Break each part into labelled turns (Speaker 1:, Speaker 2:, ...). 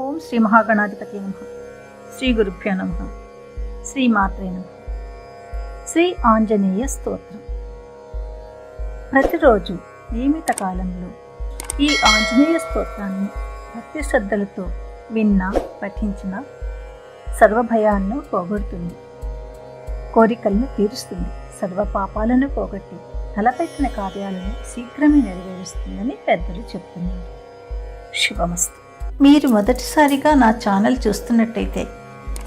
Speaker 1: ఓం శ్రీ మహాగణాధిపతి నమ. శ్రీ గురుభ్యో నమ. శ్రీ మాత్రే నమ. శ్రీ ఆంజనేయ స్తోత్రం. ప్రతిరోజు నియమిత కాలంలో ఈ ఆంజనేయ స్తోత్రాన్ని భక్తి శ్రద్ధలతో విన్నా పఠించిన సర్వభయాలను పోగొడుతుంది. కోరికలను తీరుస్తుంది. సర్వ పాపాలను పోగొట్టి తలపెట్టిన కార్యాలను శీఘ్రమే నెరవేరుస్తుందని పెద్దలు చెప్తున్నారు శుభమస్తు. మీరు మొదటిసారిగా నా ఛానల్ చూస్తున్నట్టయితే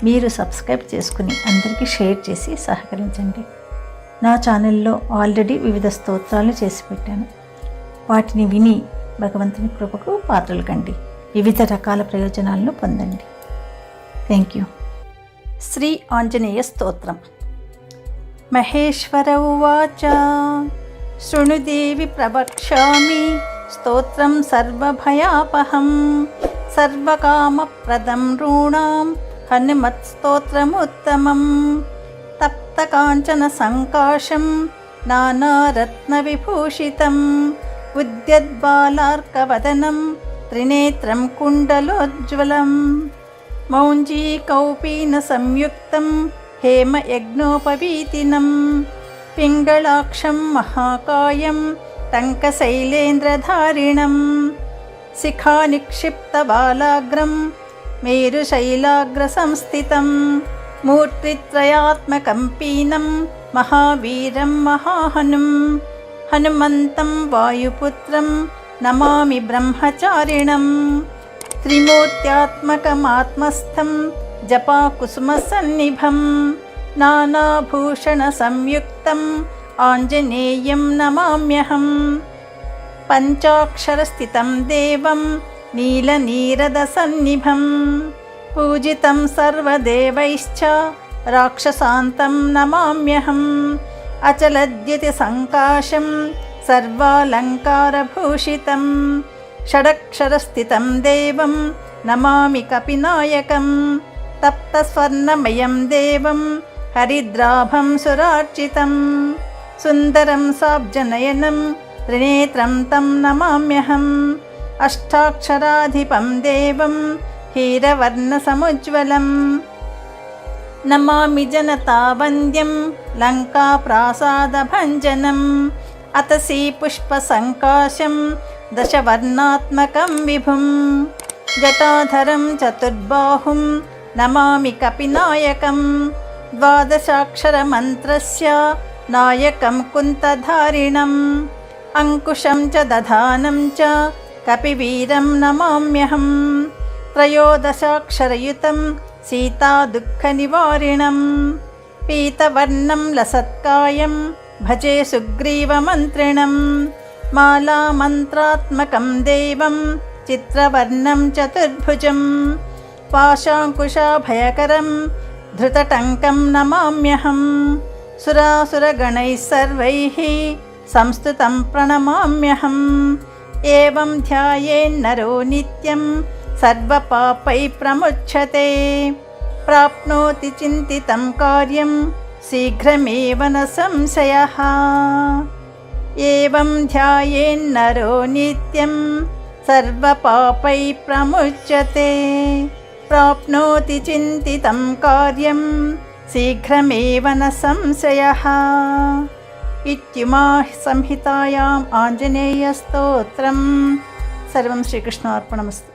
Speaker 1: మీరు సబ్స్క్రైబ్ చేసుకుని అందరికీ షేర్ చేసి సహకరించండి. నా ఛానల్లో ఆల్రెడీ వివిధ స్తోత్రాలు చేసి పెట్టాను. వాటిని విని భగవంతుని కృపకు పాత్రలు కండి. వివిధ రకాల ప్రయోజనాలను పొందండి. థ్యాంక్ యూ శ్రీ ఆంజనేయ స్తోత్రం. మహేశ్వర ఉవాచ. శృణుదేవి ప్రవక్ష్యామి. స్తోత్రం సర్వభయాపహం. सर्वकामप्रदं ऋणां हनुमत्स्तोत्रमुत्तमं तप्तकाञ्चनसङ्काशं नानारत्नविभूषितम् उद्यद्बालार्कवदनं त्रिनेत्रं कुण्डलोज्ज्वलं मौञ्जीकौपीनसंयुक्तं हेमयज्ञोपवीतिनं पिङ्गळाक्षं महाकायं टङ्कशैलेन्द्रधारिणम् शिखानिक्षिप्तबालाग्रं मेरुशैलाग्रसंस्थितं मूर्तित्रयात्मकं पीनं महावीरं महाहनुं हनुमन्तं वायुपुत्रं नमामि ब्रह्मचारिणं त्रिमूर्त्यात्मकमात्मस्थं जपाकुसुमसन्निभं नानाभूषणसंयुक्तम् आञ्जनेयं नमाम्यहं पञ्चाक्षरस्थितं देवं नीलनीरदसन्निभं पूजितं सर्वदेवैश्च राक्षसान्तं नमाम्यहम् अचलद्युतिसङ्काशं सर्वालङ्कारभूषितं षडक्षरस्थितं देवं नमामि कपिनायकम् तप्तस्वर्णमयं देवं हरिद्राभं सुरार्चितं सुन्दरं साब्जनयनं त्रिनेत्रं तं नमाम्यहम् अष्टाक्षराधिपं देवं हीरवर्णसमुज्ज्वलम् नमामि जनतावन्द्यं लङ्काप्रासादभञ्जनम् अतसी पुष्पसङ्काशं दशवर्णात्मकं विभुं जटाधरं चतुर्बाहुं नमामि कपिनायकं द्वादशाक्षरमन्त्रस्य नायकं कुन्तधारिणम् अङ्कुशं च दधानं च कपिवीरं नमाम्यहं त्रयोदशाक्षरयुतं सीतादुःखनिवारिणं पीतवर्णं लसत्कायं भजे सुग्रीवमन्त्रिणं मालामन्त्रात्मकं देवं चित्रवर्णं चतुर्भुजम् पाशाङ्कुशाभयकरं धृतटङ्कं नमाम्यहं सुरासुरगणैः सर्वैः संस्तुतं प्रणमाम्यहम् एवं ध्यायेन्नरो नित्यं सर्वपापैः प्रमुच्यते प्राप्नोति चिन्तितं कार्यं शीघ्रमेव न संशयः एवं ध्यायेन्नरो नित्यं सर्वपापैः प्रमुच्यते प्राप्नोति चिन्तितं कार्यं शीघ्रमेव न संशयः ఇత్యుమా సంహితాయాం ఆంజనేయస్తోత్రం సర్వం శ్రీకృష్ణార్పణమస్తు